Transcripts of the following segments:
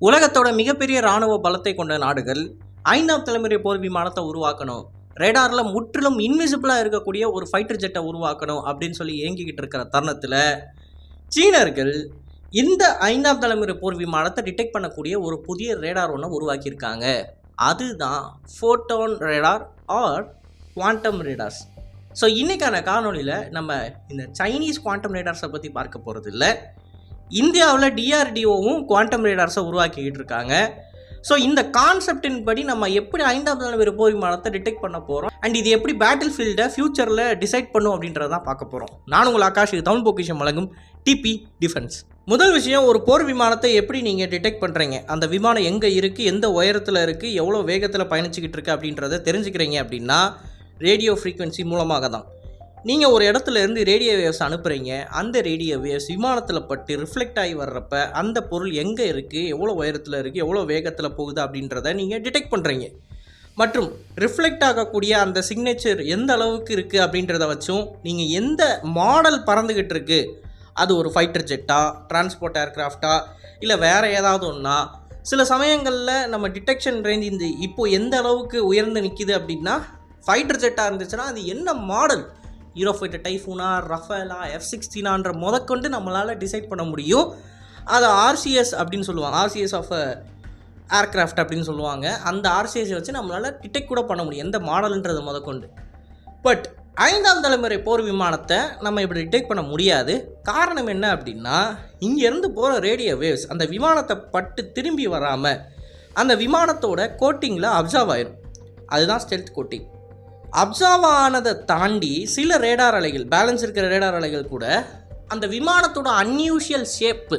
உலகத்தோட மிகப்பெரிய ராணுவ பலத்தை கொண்ட நாடுகள் ஐந்தாம் தலைமுறை போர் விமானத்தை உருவாக்கணும். ரேடாரில் முற்றிலும் இன்விசிபிளாக இருக்கக்கூடிய ஒரு ஃபைட்டர் ஜெட்டை உருவாக்கணும் அப்படின்னு சொல்லி இயங்கிக்கிட்டு இருக்கிற தருணத்தில் சீனர்கள் இந்த ஐந்தாம் தலைமுறை போர் விமானத்தை டிடெக்ட் பண்ணக்கூடிய ஒரு புதிய ரேடார் ஒன்று உருவாக்கியிருக்காங்க. அதுதான் photon radar or quantum radars so இன்றைக்கான காணொளியில் நம்ம இந்த சைனீஸ் குவாண்டம் ரேடார்ஸை பற்றி பார்க்க போகிறது இல்லை இந்தியாவில் டிஆர்டிஓவும் குவாண்டம் ரேடார்ஸை உருவாக்கிக்கிட்டு இருக்காங்க. ஸோ இந்த கான்செப்டின் படி நம்ம எப்படி ஐந்தாம் தலைமுறை போர் விமானத்தை டிடெக்ட் பண்ண போகிறோம் அண்ட் இது எப்படி பேட்டில் ஃபீல்டை ஃபியூச்சரில் டிசைட் பண்ணும் அப்படின்றத தான் பார்க்க போகிறோம் நான் உங்கள் ஆகாஷ் இது தமிழ் பொக்கிஷம் வழங்கும் டிபி டிஃபென்ஸ் முதல் விஷயம் ஒரு போர் விமானத்தை எப்படி நீங்கள் டிடெக்ட் பண்ணுறீங்க அந்த விமானம் எங்கே இருக்குது எந்த உயரத்தில் இருக்குது எவ்வளோ வேகத்தில் பயணிச்சுக்கிட்டு இருக்கு அப்படின்றத தெரிஞ்சுக்கிறீங்க அப்படின்னா ரேடியோ ஃப்ரீக்வன்சி மூலமாக தான். நீங்கள் ஒரு இடத்துல இருந்து ரேடியோ வேவ்ஸ் அனுப்புகிறீங்க அந்த ரேடியோ வேவ்ஸ் விமானத்தில் பட்டு ரிஃப்ளெக்ட் ஆகி வர்றப்ப அந்த பொருள் எங்கே இருக்குது எவ்வளோ உயரத்தில் இருக்குது எவ்வளோ வேகத்தில் போகுது அப்படின்றத நீங்கள் டிடெக்ட் பண்ணுறீங்க மற்றும் ரிஃப்ளெக்ட் ஆகக்கூடிய அந்த சிக்னேச்சர் எந்த அளவுக்கு இருக்குது அப்படின்றத வச்சும் நீங்கள் எந்த மாடல் பறந்துக்கிட்டு இருக்கு? அது ஒரு ஃபைட்டர் ஜெட்டா டிரான்ஸ்போர்ட் ஏர்க்ராஃப்டா இல்லை வேறு ஏதாவது ஒன்றா சில சமயங்களில் நம்ம டிடெக்ஷன் ரேஞ்ச் இந்த இப்போது எந்த அளவுக்கு உயர்ந்து நிற்கிது அப்படின்னா ஃபைட்டர் ஜெட்டாக இருந்துச்சுன்னா அது என்ன மாடல் ஹீரோ ஃபைட்டர் டைஃபூனா ரஃபேலா எஃப் சிக்ஸ்டீனான்ற முதற்கொண்டு நம்மளால் டிசைட் பண்ண முடியும். அதை ஆர்சிஎஸ் அப்படின்னு சொல்லுவாங்க. ஆர்சிஎஸ் ஆஃப் ஏர்க்ராஃப்ட் அப்படின்னு சொல்லுவாங்க. அந்த ஆர்சிஎஸ் வச்சு நம்மளால் டிடெக்ட் கூட பண்ண முடியும். எந்த மாடல்ன்றது முதற்கொண்டு. பட் ஐந்தாம் தலைமுறை போர் விமானத்தை நம்ம இப்படி டிடெக்ட் பண்ண முடியாது. காரணம் என்ன அப்படின்னா இங்கேருந்து போகிற ரேடியோ வேவ்ஸ் அந்த விமானத்தை பட்டு திரும்பி வராமல் அந்த விமானத்தோட கோட்டிங்கில் அப்சர்வ் ஆயிரும். அதுதான் ஸ்டெல்த் கோட்டிங் அப்சர்வ் ஆனதை தாண்டி சில ரேடார் அலைகள் பேலன்ஸ் இருக்கிற ரேடார் அலைகள் கூட அந்த விமானத்தோட அன்யூஷுவல் ஷேப்பு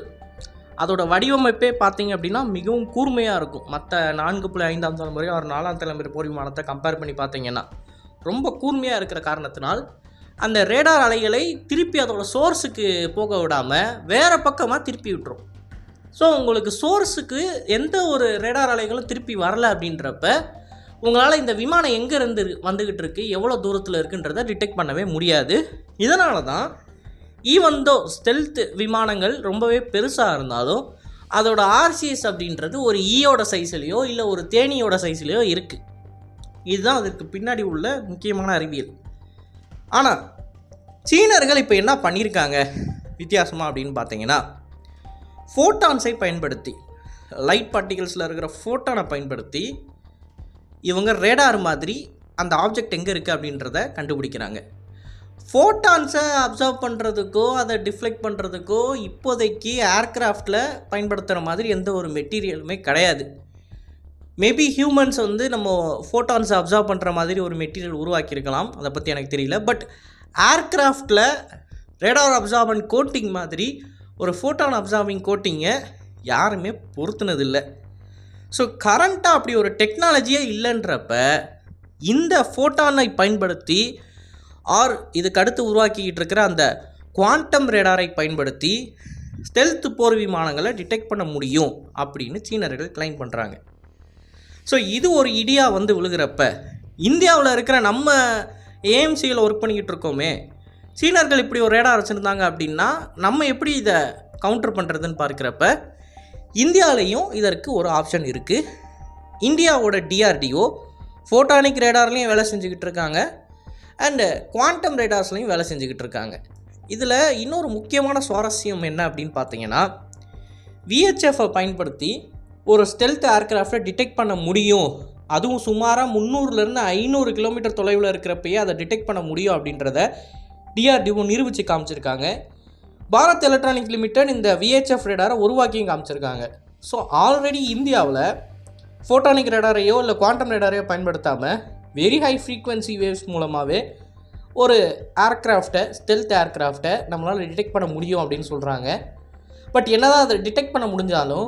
அதோட வடிவமைப்பே பார்த்தீங்க அப்படின்னா மிகவும் கூர்மையாக இருக்கும். மற்ற நான்கு புள்ளி ஐந்தாம் தலைமுறை ஒரு நாலாம் தலைமுறை போர் விமானத்தை கம்பேர் பண்ணி பார்த்தீங்கன்னா ரொம்ப கூர்மையாக இருக்கிற காரணத்தினால் அந்த ரேடார் அலைகளை திருப்பி அதோட சோர்ஸுக்கு போக விடாமல் வேறு பக்கமாக திருப்பி விட்டுரும். ஸோ உங்களுக்கு சோர்ஸுக்கு எந்த ஒரு ரேடார் அலைகளும் திருப்பி வரல அப்படின்றப்ப உங்களால் இந்த விமானம் எங்கே இருந்து வந்துக்கிட்டு இருக்கு எவ்வளோ தூரத்தில் இருக்குன்றதை டிடெக்ட் பண்ணவே முடியாது. இதனால தான் ஈவன் தோ ஸ்டெல்த் விமானங்கள் ரொம்பவே பெருசாக இருந்தாலும் அதோட ஆர்சிஎஸ் அப்படின்றது ஒரு ஈயோட சைஸ்லேயோ இல்லை ஒரு தேனியோட சைஸ்லேயோ இருக்குது இதுதான் அதற்கு பின்னாடி உள்ள முக்கியமான அறிவியல். ஆனால் சீனர்கள் இப்போ என்ன பண்ணியிருக்காங்க வித்தியாசமாக அப்படின்னு பார்த்தீங்கன்னா ஃபோட்டான்ஸை பயன்படுத்தி லைட் பார்ட்டிகல்ஸில் இருக்கிற ஃபோட்டானை பயன்படுத்தி இவங்க ரேடார் மாதிரி அந்த ஆப்ஜெக்ட் எங்கே இருக்குது அப்படின்றத கண்டுபிடிக்கிறாங்க. ஃபோட்டான்ஸை அப்சர்வ் பண்ணுறதுக்கோ அதை டிஃப்ளெக்ட் பண்ணுறதுக்கோ இப்போதைக்கு ஏர்க்ராஃப்டில் பயன்படுத்துகிற மாதிரி எந்த ஒரு மெட்டீரியலுமே கிடையாது. மேபி ஹியூமன்ஸ் வந்து நம்ம ஃபோட்டான்ஸை அப்சர்வ் பண்ணுற மாதிரி ஒரு மெட்டீரியல் உருவாக்கியிருக்கலாம். அதை பற்றி எனக்கு தெரியல. பட் ஏர்க்ராஃப்டில் ரேடார் அப்சார்பன் கோட்டிங் மாதிரி ஒரு ஃபோட்டான் அப்சார்பிங் கோட்டிங்கை யாருமே பொருத்துனதில்லை. ஸோ கரண்ட்டாக அப்படி ஒரு டெக்னாலஜியே இல்லைன்றப்ப இந்த ஃபோட்டானை பயன்படுத்தி ஆர் இதுக்கு அடுத்து உருவாக்கிக்கிட்டு இருக்கிற அந்த குவாண்டம் ரேடாரை பயன்படுத்தி ஸ்டெல்த் போர் விமானங்களை டிடெக்ட் பண்ண முடியும் அப்படின்னு சீனர்கள் கிளைம் பண்ணுறாங்க ஸோ இது ஒரு இடியா வந்து விழுகிறப்ப இந்தியாவில் இருக்கிற நம்ம ஏஎம்சியில் ஒர்க் பண்ணிக்கிட்டு இருக்கோமே சீனர்கள் இப்படி ஒரு ரேடார் வச்சுருந்தாங்க அப்படின்னா நம்ம எப்படி இதை கவுண்டர் பண்ணுறதுன்னு பார்க்குறப்ப இந்தியாவிலையும் இதற்கு ஒரு ஆப்ஷன் இருக்குது இந்தியாவோட டிஆர்டிஓ ஃபோட்டானிக் ரேடார்லேயும் வேலை செஞ்சுக்கிட்டு இருக்காங்க. அண்டு குவாண்டம் ரேடார்ஸ்லையும் வேலை செஞ்சுக்கிட்டு இருக்காங்க. இதில் இன்னொரு முக்கியமான சுவாரஸ்யம் என்ன அப்படின்னு பார்த்தீங்கன்னா விஹெச்எஃப்பை பயன்படுத்தி ஒரு ஸ்டெல்த் ஏர்க்ராஃப்டை டிடெக்ட் பண்ண முடியும். அதுவும் சுமாராக முந்நூறுலேருந்து ஐநூறு கிலோமீட்டர் தொலைவில் இருக்கிறப்பயே அதை டிடெக்ட் பண்ண முடியும் அப்படின்றத டிஆர்டிஓ நிரூபித்து காமிச்சிருக்காங்க. பாரத் எலக்ட்ரானிக் லிமிடெட் இந்த விஹெச்எஃப் ரேடாரை உருவாக்கியும் காமிச்சிருக்காங்க. ஸோ ஆல்ரெடி இந்தியாவில் ஃபோட்டானிக் ரேடாரையோ இல்லை குவாண்டம் ரேடாரையோ பயன்படுத்தாமல் வெரி ஹை ஃப்ரீக்வன்சி வேவ்ஸ் மூலமாகவே ஒரு ஏர்க்ராஃப்டை ஸ்டெல்த் ஏர்க்ராஃப்டை நம்மளால் டிடெக்ட் பண்ண முடியும் அப்படின்னு சொல்கிறாங்க பட் என்னதான் அதை டிடெக்ட் பண்ண முடிஞ்சாலும்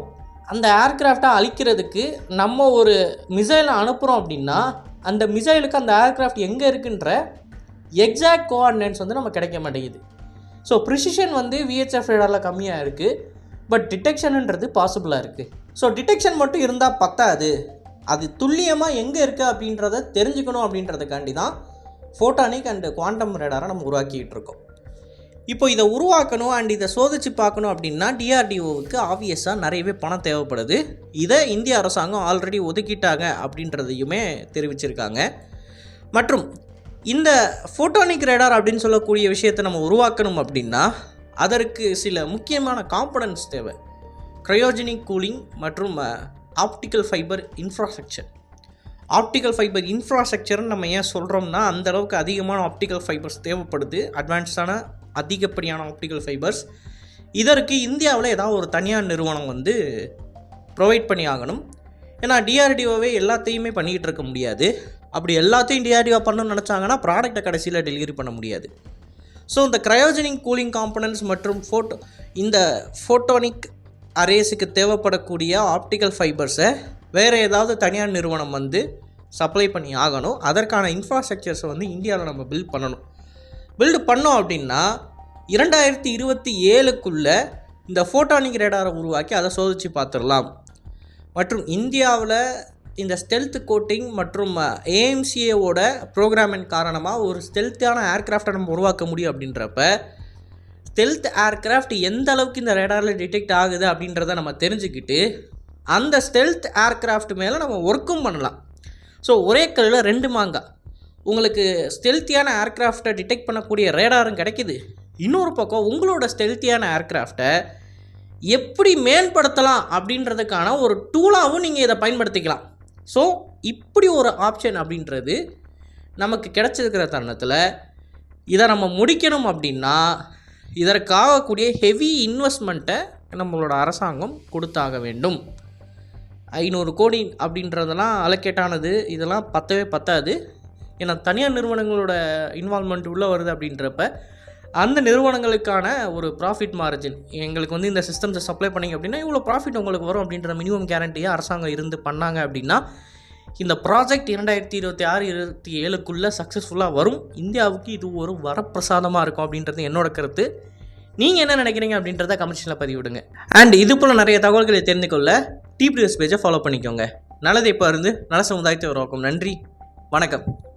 அந்த ஏர்க்ராஃப்டை அழிக்கிறதுக்கு நம்ம ஒரு மிசைலை அனுப்புகிறோம் அப்படின்னா அந்த மிசைலுக்கு அந்த ஏர்க்ராஃப்ட் எங்கே இருக்குன்ற எக்ஸாக்ட் கோஆர்டினேட்ஸ் வந்து நம்ம கிடைக்க மாட்டேங்குது. ஸோ ப்ரிசிஷன் வந்து விஹெச்எஃப் ரேடாரில் கம்மியாக இருக்குது பட் டிடெக்ஷனுன்றது பாசிபிளாக இருக்குது ஸோ டிடெக்ஷன் மட்டும் இருந்தால் பத்தாது. அது துல்லியமாக எங்கே இருக்குது அப்படின்றத தெரிஞ்சுக்கணும் அப்படின்றதுக்காண்டி தான் ஃபோட்டானிக் அண்டு குவாண்டம் ரேடாரை நம்ம உருவாக்கிட்டு இருக்கோம். இப்போ இதை உருவாக்கணும் அண்ட் இதை சோதிச்சு பார்க்கணும் அப்படின்னா டிஆர்டிஓவுக்கு ஆப்வியஸாக நிறையவே பணம் தேவைப்படுது. இதை இந்திய அரசாங்கம் ஆல்ரெடி ஒதுக்கிட்டாங்க அப்படின்றதையுமே தெரிவிச்சிருக்காங்க. மற்றும் இந்த ஃபோட்டோனிக் ரேடார் அப்படின்னு சொல்லக்கூடிய விஷயத்தை நம்ம உருவாக்கணும் அப்படின்னா அதற்கு சில முக்கியமான காம்பனன்ட்ஸ் தேவை. க்ரையோஜெனிக் கூலிங் மற்றும் optical fibre infrastructure optical fibre இன்ஃப்ராஸ்ட்ரக்சர்னு நம்ம ஏன் சொல்கிறோம்னா அந்த அளவுக்கு அதிகமான ஆப்டிக்கல் ஃபைபர்ஸ் தேவைப்படுது. அட்வான்ஸ்டான அதிகப்படியான ஆப்டிக்கல் ஃபைபர்ஸ் இதற்கு இந்தியாவில் ஏதாவது ஒரு தனியார் நிறுவனம் வந்து ப்ரொவைட் பண்ணி ஆகணும். ஏன்னா டிஆர்டிஓவே எல்லாத்தையுமே பண்ணிக்கிட்டு இருக்க முடியாது. அப்படி எல்லாத்தையும் டிஆர்டிஓ பண்ணணும்னு நினச்சாங்கன்னா ப்ராடக்ட்டை கடைசியில் டெலிவரி பண்ண முடியாது. ஸோ இந்த க்ரையோஜெனிக் கூலிங் காம்பனன்ட்ஸ் மற்றும் ஃபோட்டோ இந்த ஃபோட்டோனிக் அரேஸுக்கு தேவைப்படக்கூடிய ஆப்டிக்கல் ஃபைபர்ஸை வேறு ஏதாவது தனியார் நிறுவனம் வந்து சப்ளை பண்ணி ஆகணும். அதற்கான இன்ஃப்ராஸ்ட்ரக்சர்ஸை வந்து இந்தியாவில் நம்ம பில்ட் பண்ணணும். பில்டு பண்ணோம் அப்படின்னா இரண்டாயிரத்தி இருபத்தி ஏழுக்குள்ளே இந்த ஃபோட்டானிக் ரேடாரை உருவாக்கி அதை சோதித்து பார்த்துடலாம். மற்றும் இந்தியாவில் இந்த ஸ்டெல்த் கோட்டிங் மற்றும் ஏஎம்சிஏவோட ப்ரோக்ராமின் காரணமாக ஒரு ஸ்டெல்த்தான ஏர்க்ராஃப்டை நம்ம உருவாக்க முடியும் அப்படின்றப்ப ஸ்டெல்த் ஏர்க்ராஃப்ட் எந்த அளவுக்கு இந்த ரேடாரில் டிடெக்ட் ஆகுது அப்படின்றத நம்ம தெரிஞ்சுக்கிட்டு அந்த ஸ்டெல்த் ஏர்க்ராஃப்ட் மேலே நம்ம ஒர்க்கும் பண்ணலாம். ஸோ ஒரே கல்லில் ரெண்டு மாங்காய் உங்களுக்கு ஸ்டெல்த்தியான ஏர்க்ராஃப்டை டிடெக்ட் பண்ணக்கூடிய ரேடாரும் கிடைக்குது. இன்னொரு பக்கம் உங்களோட ஸ்டெல்த்தியான ஏர்க்ராஃப்டை எப்படி மேம்படுத்தலாம் அப்படின்றதுக்கான ஒரு டூலாகவும் நீங்கள் இதை பயன்படுத்திக்கலாம். ஸோ இப்படி ஒரு ஆப்ஷன் அப்படின்றது நமக்கு கிடச்சிருக்கிற தருணத்தில் இதை நம்ம முடிக்கணும் அப்படின்னா இதற்காகக்கூடிய ஹெவி இன்வெஸ்ட்மெண்ட்டை நம்மளோட அரசாங்கம் கொடுத்தாக வேண்டும். ஐநூறு கோடி அப்படின்றதெல்லாம் அலக்கேட்டானது இதெல்லாம் பத்தவே பத்தாது. ஏன்னா தனியார் நிறுவனங்களோட இன்வால்மெண்ட் உள்ளே வருது அப்படின்றப்ப அந்த நிறுவனங்களுக்கான ஒரு ப்ராஃபிட் மார்ஜின் எங்களுக்கு வந்து இந்த சிஸ்டம்ஸை சப்ளை பண்ணிங்க அப்படின்னா இவ்வளோ ப்ராஃபிட் உங்களுக்கு வரும் அப்படின்ற மினிமம் கேரண்டியாக அரசாங்கம் இருந்து பண்ணாங்க அப்படின்னா இந்த ப்ராஜெக்ட் இரண்டாயிரத்தி இருபத்தி ஆறு இருபத்தி ஏழுக்குள்ளே சக்ஸஸ்ஃபுல்லாக வரும். இந்தியாவுக்கு இது ஒரு வரப்பிரசாதமாக இருக்கும் அப்படின்றது என்னோட கருத்து. நீங்கள் என்ன நினைக்கிறீங்க அப்படின்றத கமெண்ட்ஸில் பதிவிடுங்க. அண்ட் இது போல் நிறைய தகவல்களை தெரிந்து கொள்ள டிபிஎஸ் பேஜை ஃபாலோ பண்ணிக்கோங்க. நல்லதை இப்போ இருந்து நல்ல சமுதாயத்தை உருவாக்கும். நன்றி. வணக்கம்.